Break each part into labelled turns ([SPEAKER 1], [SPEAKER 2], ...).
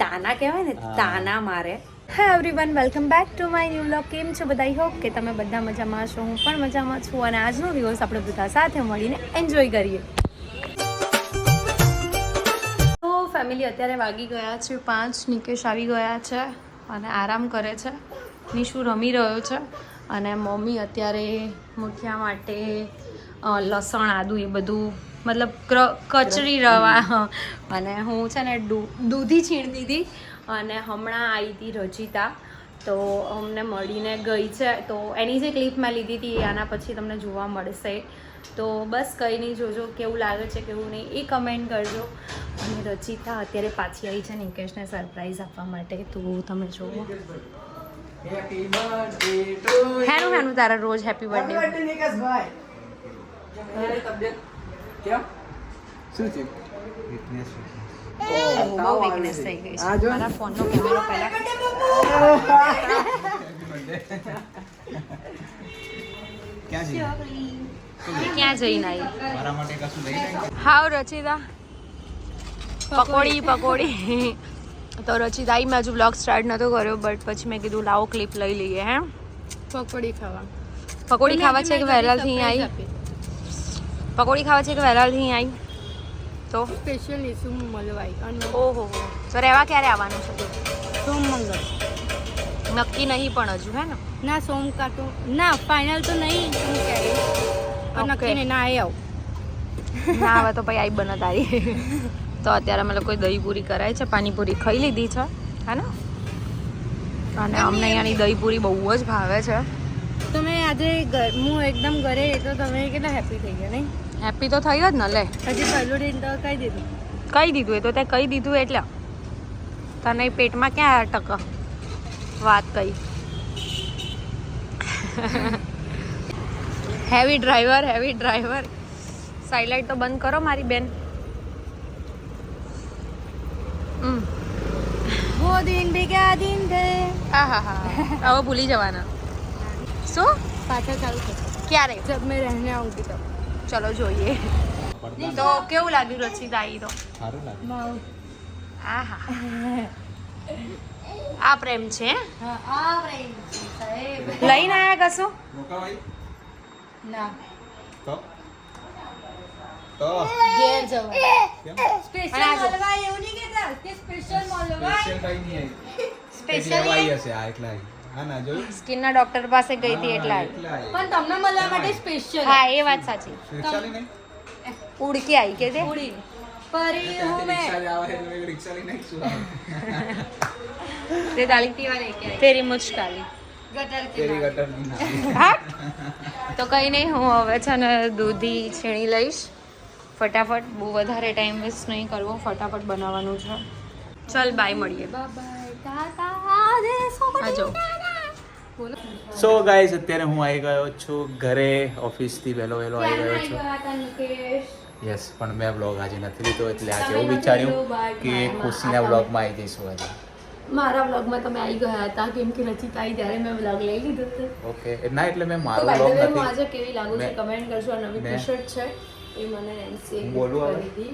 [SPEAKER 1] તાના કહેવાય ને તાના મારે. હા everyone welcome back to my new vlog કેમ છો બધા? હોપ કે તમે બધા મજામાં છો હું પણ મજામાં છું અને આજનો દિવસ આપણે બધા સાથે મળીને એન્જોય કરીએ. તો ફેમિલી અત્યારે વાગી ગયા છે પાંચ નિકેશ આવી ગયા છે અને આરામ કરે છે. નિશુ રમી રહ્યો છે અને મમ્મી અત્યારે મુઠિયા માટે લસણ આદુ એ બધું મતલબ ક્ર- કચરી રવા અને હું છે ને દૂ- દૂધી છીણ દીધી અને હમણાં આવી હતી રચિતા. તો અમને મળીને ગઈ છે. તો એની જે ક્લિપ મેં લીધી હતી આના પછી તમને જોવા મળશે. તો બસ કંઈ નહીં જોજો કેવું લાગે છે કેવું નહીં એ કમેન્ટ કરજો. અને રચિતા અત્યારે પાછી આવી છે નિકેશને સરપ્રાઈઝ આપવા માટે. તો તમે જુઓ
[SPEAKER 2] હેપી
[SPEAKER 1] હેનું હેનું તારા રોજ હેપી બર્થડે
[SPEAKER 2] તબિયત કેમ શું છે
[SPEAKER 1] બહુ વીકનેસ થઈ ગઈ છે. મારા ફોનનો કેમેરો પહેલા
[SPEAKER 2] ક્યાં
[SPEAKER 1] જઈને આવી હાવ રચિતા. પકોડી પકોડી. તો રચિતા આવી મેં હજુ બ્લોગ સ્ટાર્ટ નહોતો કર્યો બટ પછી મેં કીધું લાવો ક્લિપ લઈ લઈએ હે?
[SPEAKER 3] પકોડી ખાવા.
[SPEAKER 1] પકોડી ખાવા છે કે વહેલાથી આવી પકોડી ખાવા છે કે વહેલાથી આવી તો?
[SPEAKER 3] સ્પેશિયલ ઇસુ મળવાય? અને
[SPEAKER 1] ઓહો. તો રહેવા ક્યારે આવવાનું છે?
[SPEAKER 3] સોમ મંગળ
[SPEAKER 1] નક્કી નહીં પણ હજુ હે ને?
[SPEAKER 3] ના સોમ કાતો ના ફાઇનલ તો નહીં હું
[SPEAKER 1] ક્યારે
[SPEAKER 3] નક્કી નહીં ના આવી આવ.
[SPEAKER 1] ના હવે તો પછી આઈ બને તારી. તો અત્યારે અમે લોકો દહીપૂરી કરાય છે પાણીપુરી ખાઈ લીધી છે હે ને? અને અમને અહીંયાની દહીપૂરી બહુ જ ભાવે છે.
[SPEAKER 3] તમે આજે હું એકદમ ઘરે તો તમે કેટલા હેપી થઈ ગયા નહીં?
[SPEAKER 1] હેપી તો થઈ જ ને લે.
[SPEAKER 3] હજી પહેલું તો કહી દીધું.
[SPEAKER 1] કહી દીધું એ તો તે કહી દીધું એટલે. તને પેટમાં ક્યાં ટક વાત કહી heavy driver heavy driver sidelight તો બંધ કરો મારી બેન.
[SPEAKER 3] વો દિન ભેગા દિન થે.
[SPEAKER 1] હા હા હા. હવે ભૂલી જવાના. શું?
[SPEAKER 3] પાછા ચાલુ થશે.
[SPEAKER 1] ક્યારે?
[SPEAKER 3] જબ મેં રહેને આઉંગી તો
[SPEAKER 1] ચલો જોઈએ. તો કેવું લાગ્યું રચિતા તો?
[SPEAKER 2] સારું
[SPEAKER 3] લાગ્યું.
[SPEAKER 1] આહા. આ પ્રેમ છે
[SPEAKER 3] આ પ્રેમ છે,
[SPEAKER 1] લઈને આયા કશું?
[SPEAKER 3] ના.
[SPEAKER 2] તો? તો?
[SPEAKER 3] ઘેર જવા. સ્પેશિયલ
[SPEAKER 1] આ
[SPEAKER 3] એવું નહીં કહેતા કે સ્પેશિયલ
[SPEAKER 2] સ્પેશિયલ કઈ નહીં. આવી
[SPEAKER 1] સ્પેશિયલ
[SPEAKER 2] આવી હશે આ એકલા. હા ના
[SPEAKER 1] સ્કિનના ડોક્ટર પાસે ગઈ હતી એટલે.
[SPEAKER 3] પણ તમને મળવા માટે સ્પેશિયલ
[SPEAKER 1] હા એ વાત સાચી. ઉડકી આવી કે તે?
[SPEAKER 3] ઉડી. પરી હું મે
[SPEAKER 2] રિક્ષા લઈને આવીશું
[SPEAKER 1] તે દાલી પીવા લેકે કે તેરી મુશ્કાલી તો કઈ નહીં હું હવે છે ને દૂધી છીણી લઈશ. ફટાફટ બહુ વધારે ટાઈમ વેસ્ટ નહીં કરવો ફટાફટ બનાવવાનું છે. ચલ બાય મળીએ.
[SPEAKER 3] બાય બાય
[SPEAKER 2] સો ગાઈઝ અત્યારે હું આવી ગયો છું ઘરે ઓફિસથી વહેલો વહેલો આવી ગયો છું. યસ પણ મેં બ્લોગ આજે નથી લીધો એટલે આજે એવું વિચાર્યું કે ખુશીના બ્લોગમાં આવી જઈશું આજે.
[SPEAKER 1] મારા બ્લોગમાં તમે આવી ગયા હતા કેમ કે રચિતા આવી ત્યારે મેં બ્લોગ લઈ લીધો હતો.
[SPEAKER 2] ઓકે ના એટલે મેં મારો
[SPEAKER 1] બ્લોગ the હું
[SPEAKER 2] નથી.
[SPEAKER 1] આજે કેવી લાગુ છે કમેન્ટ કરજો આ નવી ટી-શર્ટ છે એ મને
[SPEAKER 2] હું બોલું
[SPEAKER 1] હતી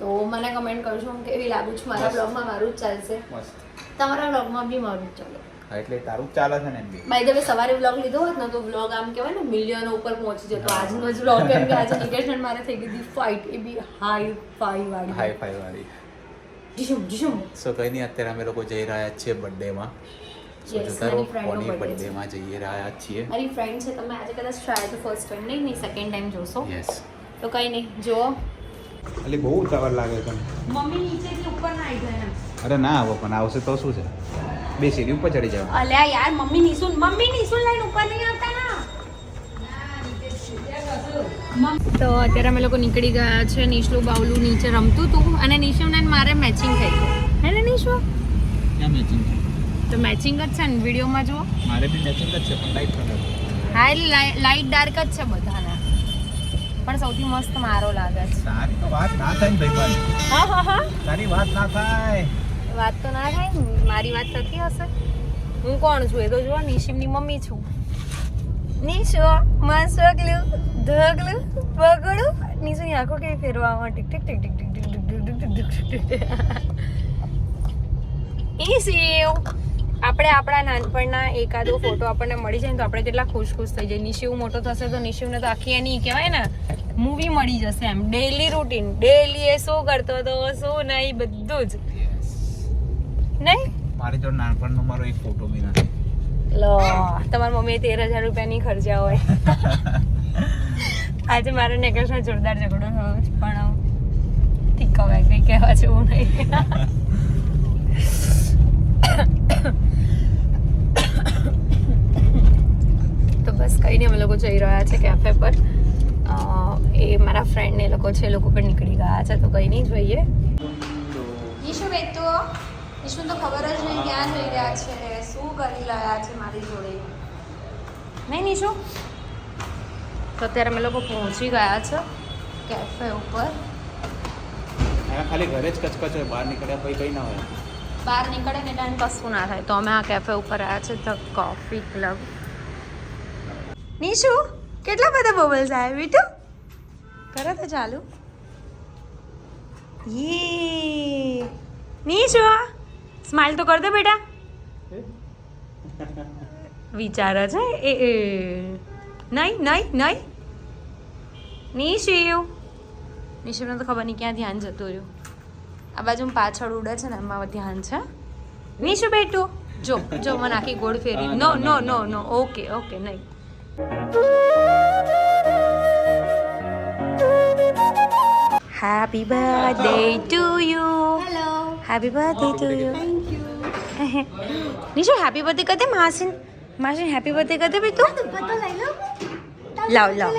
[SPEAKER 1] તો મને કમેન્ટ કરજો હું કેવી લાગુ છું મારા બ્લોગમાં મારું જ ચાલશે.
[SPEAKER 2] મસ્ત
[SPEAKER 1] તમારા બ્લોગમાં બી મારું જ ચાલે.
[SPEAKER 2] એટલે તારું ચાલે છે ને એમ
[SPEAKER 1] બાય ધ વે સવારે વ્લોગ લીધો હોત ને તો વ્લોગ આમ કહેવાય ને મિલિયનો ઉપર પહોંચી જતો. આજનો જ વ્લોગ કેમ કે આજે નિકેશ મારે થઈ ગઈ હતી. ફાઇટ એ બી હાઈ ફાઈ વાળી.
[SPEAKER 2] હાઈ ફાઈ વાળી.
[SPEAKER 1] જીશુમ જીશુમ.
[SPEAKER 2] સો કઈ નહીં અત્યારે અમે લોકો જઈ રહ્યા છીએ બર્થડેમાં કોની બર્થડેમાં જઈ રહ્યા છીએ.
[SPEAKER 1] મારી ફ્રેન્ડ છે તમે આજે કદાચ ટ્રાય તો ફર્સ્ટ ટાઈમ નહીં નહીં સેકન્ડ ટાઈમ જોશો.
[SPEAKER 2] યસ
[SPEAKER 1] તો કઈ નહીં જુઓ.
[SPEAKER 2] એટલે બહુ ઉતાવળ લાગે છે.
[SPEAKER 1] મમ્મી નીચેથી ઉપર ના આવી ગયા
[SPEAKER 2] અરે ના આવો પણ આવશે તો શું છે? બે સીડી ઉપર ચડી જાવ
[SPEAKER 1] અલ્યા યાર મમ્મી નિસુલ મમ્મી નિસુલ લઈને ઉપર નહીં આવતા ના? તો અત્યારે અમે લોકો નીકળી ગયા છે નિશલુ બાવલું નીચે રમતું હતું અને નિશુને ને મારે મેચિંગ થઈ ગયું. હે ને નિશુ?
[SPEAKER 2] ક્યાં મેચિંગ
[SPEAKER 1] તો મેચિંગ જ છે ને વિડીયોમાં જુઓ.
[SPEAKER 2] મારે બી મેચિંગ જ છે પણ લાઈટ કલર
[SPEAKER 1] હા એટલે લાઈટ ડાર્ક જ છે બધાના. પણ સૌથી મસ્ત મારો લાગે છે.
[SPEAKER 2] તારી તો વાત ના થાય ને ભાઈ
[SPEAKER 1] હા હા હા.
[SPEAKER 2] તારી વાત ના થાય.
[SPEAKER 1] વાત તો ના થાય મારી વાત થતી હશે હું કોણ છું એ તો જુઓ નિશિમની મમ્મી છું નિશો માં સગલું ધગલું પગડું નિશુની આંખો કે ફેરવામાં ટીક ટીક ટીક ટીક ટીક આપણે આપણા નાનપણના એકાદો ફોટો આપણને મળી જાય તો આપણે કેટલા ખુશ ખુશ થઈ જાય નિશિવ મોટો થશે તો નિશિવને તો આખી એની કહેવાય ને મૂવી મળી જશે એમ ડેલી રૂટીન ડેલી એ શું કરતો હતો શું નહીં બધું જ નહીં?
[SPEAKER 2] મારી તો નાનપણનો મારો એક ફોટો બી નથી.
[SPEAKER 1] લો તમારી મમ્મીએ તેર હજાર રૂપિયાની ખર્ચા હોય. આજે મારો નેકલેસનો જોરદાર ઝઘડો થયો છે પણ ઠીક કહેવાય કંઈ કહેવા જેવું નહીં. તો બસ કંઈ નહીં અમે લોકો જઈ રહ્યા છે કેફે પર. એ મારા ફ્રેન્ડ ને એ લોકો છે એ લોકો પણ નીકળી ગયા છે તો કંઈ નહીં જોઈએ. ઈશુ તો ખબર જ નહીં ક્યાં જઈ રહ્યા છે શું કરી રહ્યા છે મારી જોડે. નહીં નીશુ? તો અત્યારે અમે લોકો પહોંચી ગયા છે કેફે ઉપર.
[SPEAKER 2] ખાલી ઘરે જ કચકચ હોય બહાર નીકળ્યા પછી કંઈ ના હોય.
[SPEAKER 1] બહાર નીકળે ને ટાઈમ કશું ના થાય. તો અમે આ કેફે ઉપર આવ્યા છે ધ કોફી ક્લબ નીશુ કેટલા બધા બબલ્સ આવ્યા? બીટુ કરો તો ચાલુ. યે. નીશુ સ્માઈલ તો કર દે બેટા. વિચારે છે? એ એ. નહીં નહીં નહીં. નિશિવ. નિશિવને તો ખબર નહીં ક્યાં ધ્યાન જતું રહ્યું. આ બાજુ પાછળ ઉડે છે ને એમાં ધ્યાન છે. નિશુ બેટું. જો જો મને આખી ગોળ ફેરી નો
[SPEAKER 2] ના,
[SPEAKER 1] નો
[SPEAKER 2] નો.
[SPEAKER 1] ઓકે ઓકે નહીં. Happy birthday to you
[SPEAKER 3] hello
[SPEAKER 1] happy birthday day
[SPEAKER 3] to you
[SPEAKER 1] birthday Nishu happy birthday कहते मासिन
[SPEAKER 3] मासिन हैप्पी बर्थडे
[SPEAKER 1] कहते भी
[SPEAKER 3] तू लाओ
[SPEAKER 1] लाओ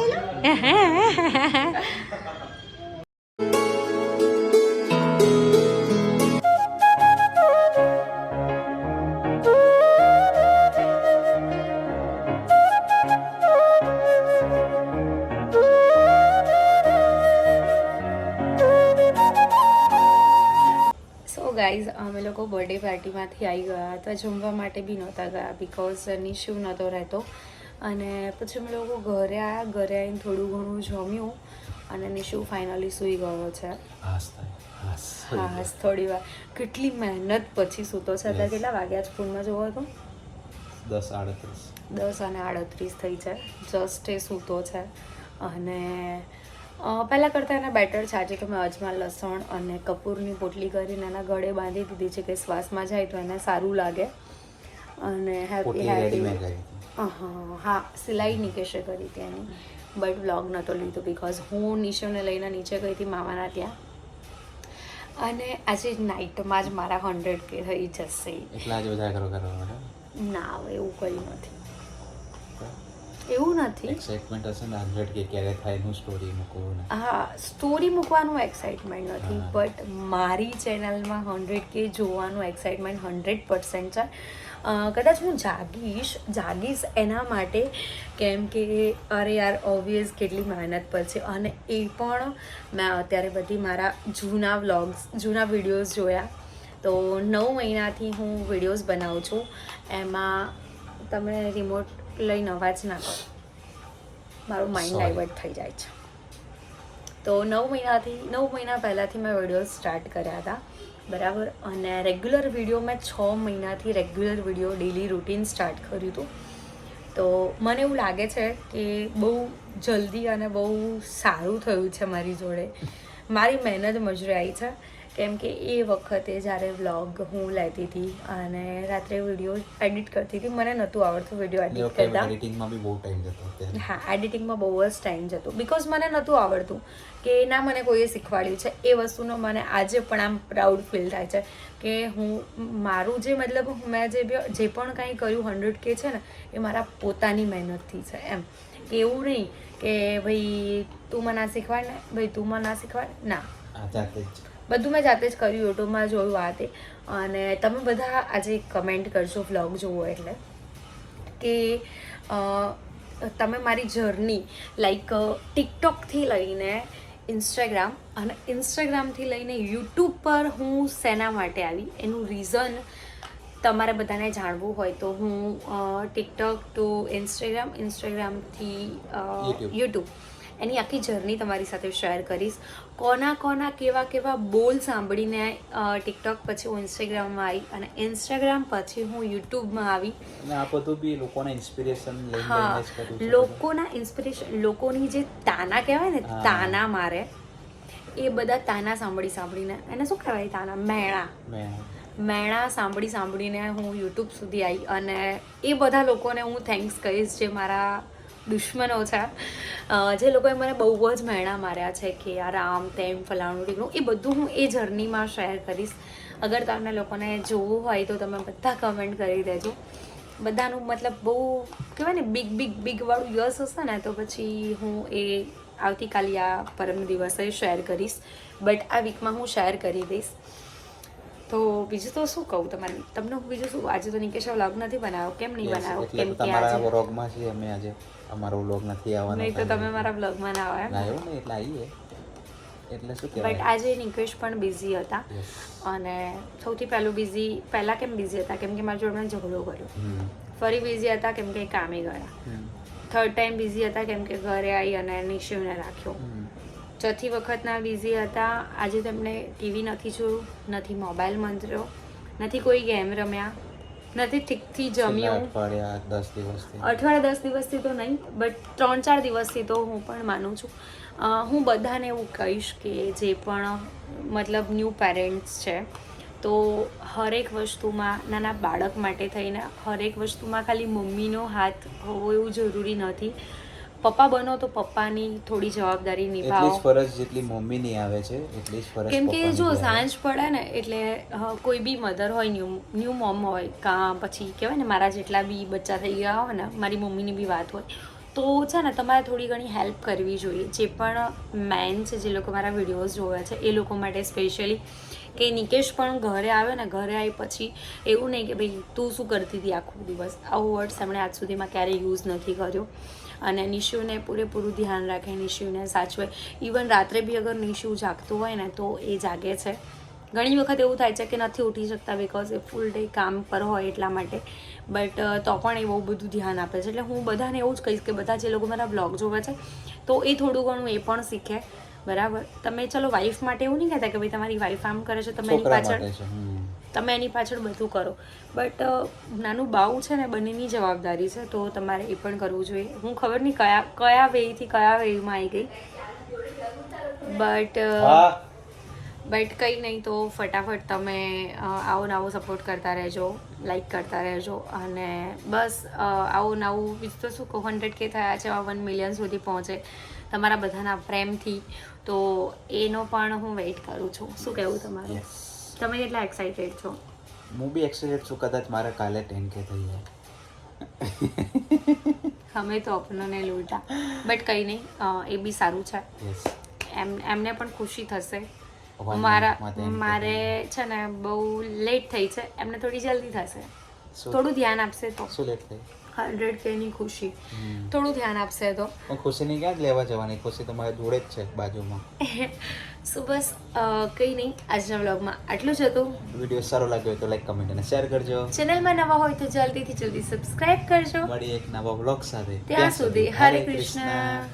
[SPEAKER 1] ગાઈઝ અમે લોકો બર્થડે પાર્ટીમાંથી આવી ગયા હતા જમવા માટે બી નહોતા ગયા બિકોઝ નિશિવ નહોતો રહેતો. અને પછી અમે લોકો ઘરે આવ્યા ઘરે આવીને થોડું ઘણું જમ્યું અને નિશુ ફાઇનલી સૂઈ ગયો છે.
[SPEAKER 2] હાસ
[SPEAKER 1] થોડી વાર. કેટલી મહેનત પછી સૂતો છે. અત્યારે કેટલા વાગ્યા છે ફોનમાં જોવો તો?
[SPEAKER 2] દસ આડત્રીસ.
[SPEAKER 1] દસ અને આડત્રીસ થઈ છે. જસ્ટ એ સૂતો છે. અને પહેલાં કરતાં એને બેટર છે. આજે તો મેં અજમા લસણ અને કપૂરની પોટલી કરીને એના ગળે બાંધી દીધી છે. કે શ્વાસમાં જાય તો એને સારું લાગે. અને હેપી હેપી. હા હા સિલાઈ નિકેશે કરી હતી એની. બટ વ્લોગ નહોતો લીધો બિકોઝ હું નિશોને લઈને નીચે ગઈ હતી મામાના ત્યાં. અને આજે નાઇટમાં જ મારા હંડ્રેડ કે થઈ જશે.
[SPEAKER 2] એટલા જ બધા કરો કરવા
[SPEAKER 1] ના હવે એવું કંઈ નથી. એવું નથી.
[SPEAKER 2] એક્સાઇટમેન્ટ હશે ને હંડ્રેડ કે ક્યારે થાય હું સ્ટોરી મૂકું
[SPEAKER 1] હા સ્ટોરી મૂકવાનું એક્સાઇટમેન્ટ નથી બટ મારી ચેનલમાં હંડ્રેડ કે જોવાનું એક્સાઇટમેન્ટ હંડ્રેડ પર્સન્ટ છે. કદાચ હું જાગીશ જાગીશ એના માટે કેમ કે અરે યાર ઓબ્વિયસ કેટલી મહેનત પર છે. અને એ પણ મેં અત્યારે બધી મારા જૂના વ્લોગ્સ જૂના વિડીયોઝ જોયા. તો નવ મહિનાથી હું વિડીયોઝ બનાવું છું. એમાં તમે રિમોટ લઈને અવાજ ના કરો. મારું માઇન્ડ. ડાયવર્ટ થઈ જાય છે. તો નવ મહિનાથી નવ મહિના પહેલાંથી મેં વીડિયો સ્ટાર્ટ કર્યા હતા. બરાબર? અને રેગ્યુલર વીડિયો મેં છ મહિનાથી regular video daily routine start કર્યું હતું. તો મને એવું લાગે છે કે બહુ જલ્દી અને બહુ સારું થયું છે મારી જોડે. મારી મહેનત મજરે આવી છે. કેમ કે એ વખતે જ્યારે વ્લોગ હું લેતી હતી અને રાત્રે વીડિયો એડિટ કરતી હતી મને નહોતું આવડતું વીડિયો એડિટ કરતા.
[SPEAKER 2] એડિટિંગમાં બી બહુ ટાઈમ જતો
[SPEAKER 1] હા એડિટિંગમાં બહુ જ ટાઈમ જતો. બિકોઝ મને નહોતું આવડતું કે ના મને કોઈએ શીખવાડ્યું છે. એ વસ્તુનો મને આજે પણ આમ પ્રાઉડ ફીલ થાય છે કે હું મારું જે મતલબ મેં જે જે પણ કાંઈ કર્યું હંડ્રેડ કે છે ને એ મારા પોતાની મહેનતથી છે એમ. કે એવું નહીં કે ભાઈ તું મને આ શીખવાડ ને ભાઈ તું મને આ શીખવાડ ના. બધું મેં જાતે જ કર્યું યુટ્યુબમાં જોયું આ તે. અને તમે બધા આજે કમેન્ટ કરજો વ્લોગ જુઓ એટલે. કે તમે મારી જર્ની લાઈક ટિકટોકથી લઈને ઇન્સ્ટાગ્રામ અને ઇન્સ્ટાગ્રામથી લઈને યુટ્યુબ પર હું શેના માટે આવી. એનું રીઝન તમારે બધાને જાણવું હોય તો હું ટિકટોક ટુ ઇન્સ્ટાગ્રામ ઇન્સ્ટાગ્રામથી યુટ્યુબ એની આખી જર્ની તમારી સાથે શેર કરીશ. કોના કોના કેવા કેવા બોલ સાંભળીને ટિકટોક પછી હું ઇન્સ્ટાગ્રામમાં આવી અને ઇન્સ્ટાગ્રામ પછી હું યુટ્યુબમાં આવી.
[SPEAKER 2] લોકોના આ બધું બી લોકોને ઇન્સ્પિરેશન
[SPEAKER 1] હા લોકોના ઇન્સ્પિરેશન લોકોની જે તાના કહેવાય ને તાના મારે એ બધા તાના સાંભળી સાંભળીને એને શું કહેવાય તાના? મેણા. મેણા. સાંભળી સાંભળીને હું યુટ્યુબ સુધી આવી અને એ બધા લોકોને હું થેન્ક્સ કહીશ જે મારા દુશ્મનો છે. જે લોકોએ મને બહુ જ મહેણા માર્યા છે કે યાર આમ તેમ ફલાણું ઢીકણું એ બધું હું એ જર્નીમાં શેર કરીશ. અગર તમને લોકોને જોવું હોય તો તમે બધા કમેન્ટ કરી દેજો. બધાનું મતલબ બહુ કહેવાય ને બિગ બિગ બિગ વાળું યસ હશે ને તો પછી હું એ આવતીકાલે આ પરમ દિવસે શેર કરીશ. બટ આ વીકમાં હું શેર કરી દઈશ. તો બીજું તો શું કહું તમારે? તમને બીજું શું આજે તો નિકેશ વ્લોગ નથી બનાવ્યો? કેમ નહીં બનાવ્યો? કેમ કે આજે
[SPEAKER 2] વ્લોગમાં છીએ અમે આજે. અમારો વ્લોગ નથી આવવાનો
[SPEAKER 1] નહીં તો તમે મારા વ્લોગમાં ના આવ્યા
[SPEAKER 2] ના એવું ને એટલે આવીએ. એટલે શું
[SPEAKER 1] બટ આજે નિકેશ પણ બિઝી હતા. અને સૌથી પહેલું બિઝી પહેલાં કેમ બિઝી હતા? કેમ કે મારા જોડે ઝઘડો કર્યો. ફરી બિઝી હતા કેમ કે કામે ગયા. થર્ડ ટાઈમ બિઝી હતા કેમ કે ઘરે આવી અને નિશિવને રાખ્યો. ચોથી વખતના બિઝી હતા. આજે તેમણે ટીવી નથી જોયું નથી મોબાઈલ મંત્ર્યો નથી કોઈ ગેમ રમ્યા. નથી ઠીકથી જમ્યો.
[SPEAKER 2] અઠવાડિયા દસ દિવસથી.
[SPEAKER 1] અઠવાડિયા દસ દિવસથી તો નહીં બટ ત્રણ ચાર દિવસથી તો હું પણ માનું છું. હું બધાને એવું કહીશ કે જે પણ મતલબ ન્યૂ પેરેન્ટ્સ છે તો હરેક વસ્તુમાં નાના બાળક માટે થઈને હરેક વસ્તુમાં ખાલી મમ્મીનો હાથ હોવો એવું જરૂરી નથી. પપ્પા બનો તો પપ્પાની થોડી જવાબદારી
[SPEAKER 2] એટલી
[SPEAKER 1] નિભાવો.
[SPEAKER 2] ફરજ જેટલી મમ્મીની આવે છે એટલી જ ફરજ
[SPEAKER 1] કેમ કે જો સાંજ પડે ને એટલે કોઈ બી મધર હોય ન્યૂ ન્યૂ મોમ હોય કાં પછી કહેવાય ને મારા જેટલા બી બચ્ચા થઈ ગયા હોય ને મારી મમ્મીની બી વાત હોય તો છે ને તમારે થોડી ઘણી હેલ્પ કરવી જોઈએ. જે પણ મેન છે જે લોકો મારા વિડીયોઝ જોવે છે એ લોકો માટે સ્પેશિયલી કે નિકેશ પણ ઘરે આવે ને ઘરે આવી પછી એવું નહીં કે ભાઈ તું શું કરતી હતી આખો દિવસ? આવું વર્ડ્સ એમણે આજ સુધીમાં ક્યારેય યુઝ નથી કર્યો. અને નિશુને પૂરેપૂરું ધ્યાન રાખે નિશુને સાચવે. ઇવન રાત્રે બી અગર નિશુ જાગતું હોય ને તો એ જાગે છે. ઘણી વખત એવું થાય છે કે નથી ઉઠી શકતા બિકોઝ એ ફૂલ ડે કામ પર હોય એટલા માટે. બટ તો પણ એ બહુ બધું ધ્યાન આપે છે. એટલે હું બધાને એવું જ કહીશ કે બધા જે લોકો મારા બ્લોગ જોવે છે તો એ થોડું ઘણું એ પણ શીખે. બરાબર? તમે ચલો વાઈફ માટે એવું નહીં કહેતા કે ભાઈ તમારી વાઈફ આમ કરે છે તમે એની પાછળ. તમે એની પાછળ બધું કરો. બટ નાનું બાવું છે ને બંનેની જવાબદારી છે તો તમારે એ પણ કરવું જોઈએ. હું ખબર નહીં કયા કયા વેથી કયા વેમાં આવી ગઈ. બટ બટ કંઈ નહીં તો ફટાફટ તમે આવો નવો સપોર્ટ કરતા રહેજો લાઈક કરતા રહેજો. અને બસ આવો નવું બીજું તો શું કહું હંડ્રેડ કે થયા છે વન મિલિયન સુધી પહોંચે. તમારા બધાના પ્રેમથી. તો એનો પણ હું વેઇટ કરું છું. શું કહેવું તમારું. તમે કેટલા એક્સાઇટેડ છો?
[SPEAKER 2] હું બી એક્સાઇટેડ છું કદાચ મારે કાલે ટેન કે થઈ જાય.
[SPEAKER 1] અમે તો અપનોને લૂંટા બટ કંઈ નહીં એ બી સારું છે. એમ એમને પણ ખુશી થશે. મારા મારે છે ને બહુ લેટ થઈ છે. એમને થોડી જલ્દી થશે. થોડું ધ્યાન આપશે તો.
[SPEAKER 2] શું લેટ થઈ.
[SPEAKER 1] હંડ્રેડ કેની ખુશી. થોડું ધ્યાન આપશે તો.
[SPEAKER 2] ખુશી ખુશીની ક્યાં લેવા જવાની? ખુશી તો મારે જોડે જ છે બાજુમાં.
[SPEAKER 1] સો બસ કંઈ નહીં. આજના વ્લોગમાં આટલું જ હતું.
[SPEAKER 2] વીડિયો સારો લાગ્યો હોય તો લાઈક કમેન્ટ અને શેર કરજો.
[SPEAKER 1] ચેનલમાં નવા હોય તો જલ્દીથી જલ્દી સબસ્ક્રાઇબ કરજો.
[SPEAKER 2] મળી એક નવા બ્લોગ સાથે.
[SPEAKER 1] ત્યાં સુધી હરે કૃષ્ણ.